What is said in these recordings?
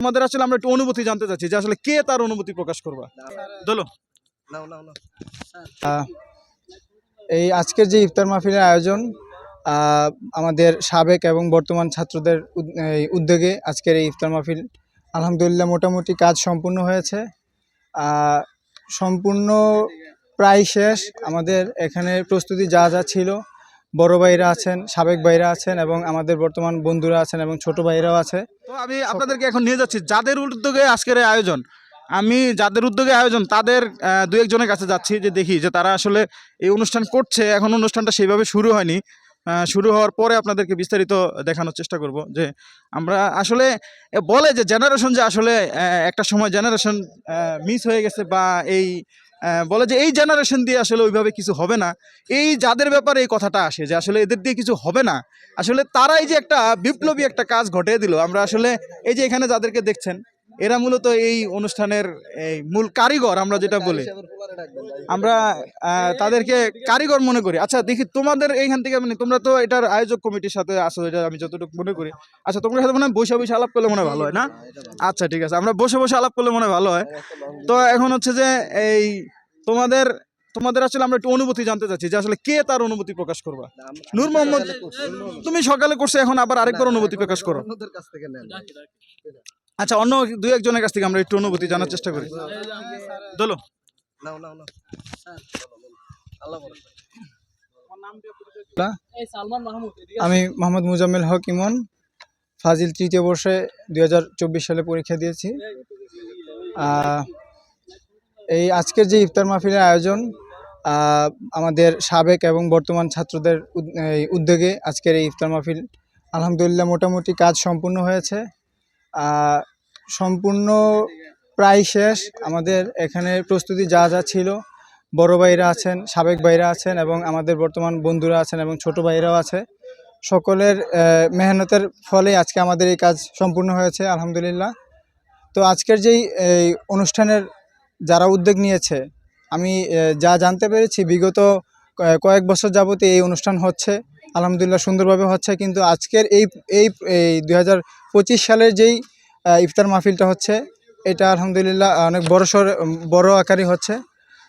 আমাদের আসলে আমরা একটু অনুভূতি জানতে চাচ্ছি যে আসলে কে তার অনুভূতি প্রকাশ করবা? দোলো। এই আজকের যে ইফতার মাহফিলের আয়োজন আমাদের সাবেক এবং বর্তমান ছাত্রদের উদ্যোগে আজকের এই ইফতার মাহফিল আলহামদুলিল্লাহ মোটামুটি কাজ সম্পূর্ণ হয়েছে। সম্পূর্ণ প্রায় শেষ। আমাদের এখানে প্রস্তুতি যা যা ছিল বড় ভাইরা আছেন, সাবেক ভাইরা আছেন এবং আমাদের বর্তমান বন্ধুরা আছেন এবং ছোট ভাইরাও আছে। তো আমি আপনাদেরকে এখন নিয়ে যাচ্ছি। যাদের উদ্যোগে আজকের আয়োজন, আমি যাদের উদ্যোগে আয়োজন, তাদের দু একজনের কাছে যাচ্ছি যে দেখি যে তারা আসলে এই অনুষ্ঠান করছে। এখন অনুষ্ঠানটা সেইভাবে শুরু হয়নি। শুরু হওয়ার পরে আপনাদেরকে বিস্তারিত দেখানোর চেষ্টা করব যে আমরা আসলে বলে যে জেনারেশন যে আসলে একটা সময় জেনারেশন মিস হয়ে গেছে বা এই বলে যে এই জেনারেশন দিয়ে আসলে ওইভাবে কিছু হবে না। এই যাদের ব্যাপারে এই কথাটা আসে যে আসলে এদের দিয়ে কিছু হবে না, আসলে তারাই যে একটা বিপ্লবী একটা কাজ ঘটিয়ে দিল। আমরা আসলে এই যে এখানে যাদেরকে দেখছেন এরা মূলত এই অনুষ্ঠানের এই মূল কারিগর আমরা যেটা বলি। আমরা আহ, তাদেরকে কারিগর মনে করি। আচ্ছা দেখি তোমাদের এইখান থেকে মানে তোমরা তো এটার আয়োজক কমিটির সাথে আসো এটা আমি যতটুকু মনে করি। আচ্ছা তোমরা সাথে মনে হয় বসে বসে আলাপ করলে মনে হয় ভালো হয় না? আচ্ছা ঠিক আছে। আমরা বসে বসে আলাপ করলে মনে হয় ভালো হয়। তো এখন হচ্ছে যে এই তোমাদের তোমাদের আসলে আমরা একটু অনুভূতি জানতে চাচ্ছি যে আসলে কে তার অনুভূতি প্রকাশ করবা? নূর মোহাম্মদ তুমি সকালে করছ এখন আবার আরেকবার অনুভূতি প্রকাশ করো। আচ্ছা অন্য দুই একজনের কাছ থেকে আমরা একটু অনুভূতি জানার চেষ্টা করি। দোলো। আমি মোহাম্মদ মুজাম্মেল হক ইমন। ফাজিল তৃতীয় বর্ষে দু হাজার চব্বিশ সালে পরীক্ষা দিয়েছি। এই আজকের যে ইফতার মাহফিলের আয়োজন আমাদের সাবেক এবং বর্তমান ছাত্রদের উদ- এই উদ্যোগে আজকের এই ইফতার মাহফিল আলহামদুলিল্লাহ মোটামুটি কাজ সম্পূর্ণ হয়েছে। সম্পূর্ণ প্রায় শেষ। আমাদের এখানে প্রস্তুতি যা যা ছিল, বড় ভাইরা আছেন, সাবেক ভাইরা আছেন এবং আমাদের বর্তমান বন্ধুরা আছেন এবং ছোট ভাইরাও আছে। সকলের মেহনতের ফলে আজকে আমাদের এই কাজ সম্পূর্ণ হয়েছে, আলহামদুলিল্লাহ। তো আজকের যেই, এই অনুষ্ঠানের যারা উদ্যোগ নিয়েছে, আমি যা জানতে পেরেছি, বিগত কয়েক বছর যাবতে এই অনুষ্ঠান হচ্ছে, আলহামদুলিল্লাহ সুন্দরভাবে হচ্ছে, কিন্তু আজকের এই এই দু হাজার পঁচিশ সালের যেই ইফতার মাহফিলটা হচ্ছে। এটা আলহামদুলিল্লাহ অনেক বড় সর বড় আকারই হচ্ছে।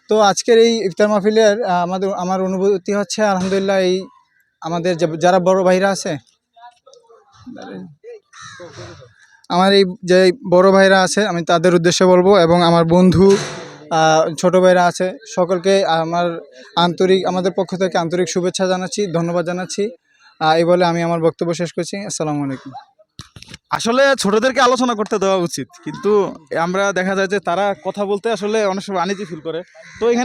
তো আজকের এই ইফতার মাহফিলের আমাদের, আমার অনুভূতি হচ্ছে আলহামদুলিল্লাহ এই আমাদের যারা বড় ভাইরা আছে, আমার এই যে বড় ভাইরা আছে, আমি তাদের উদ্দেশ্যে বলব এবং আমার বন্ধু ছোট ভাইরা আছে, সকলকে আমার আন্তরিক, আমাদের পক্ষ থেকে আন্তরিক শুভেচ্ছা জানাচ্ছি, ধন্যবাদ জানাচ্ছি। এই বলে আমি আমার বক্তব্য শেষ করছি। আসসালামু আলাইকুম। আসলে ছোটদেরকে আলোচনা করতে দেওয়া উচিত, কিন্তু আমরা দেখা যায় যে তারা কথা বলতে আসলে অনেক সময় আনিজি ফিল করে। তো এখানে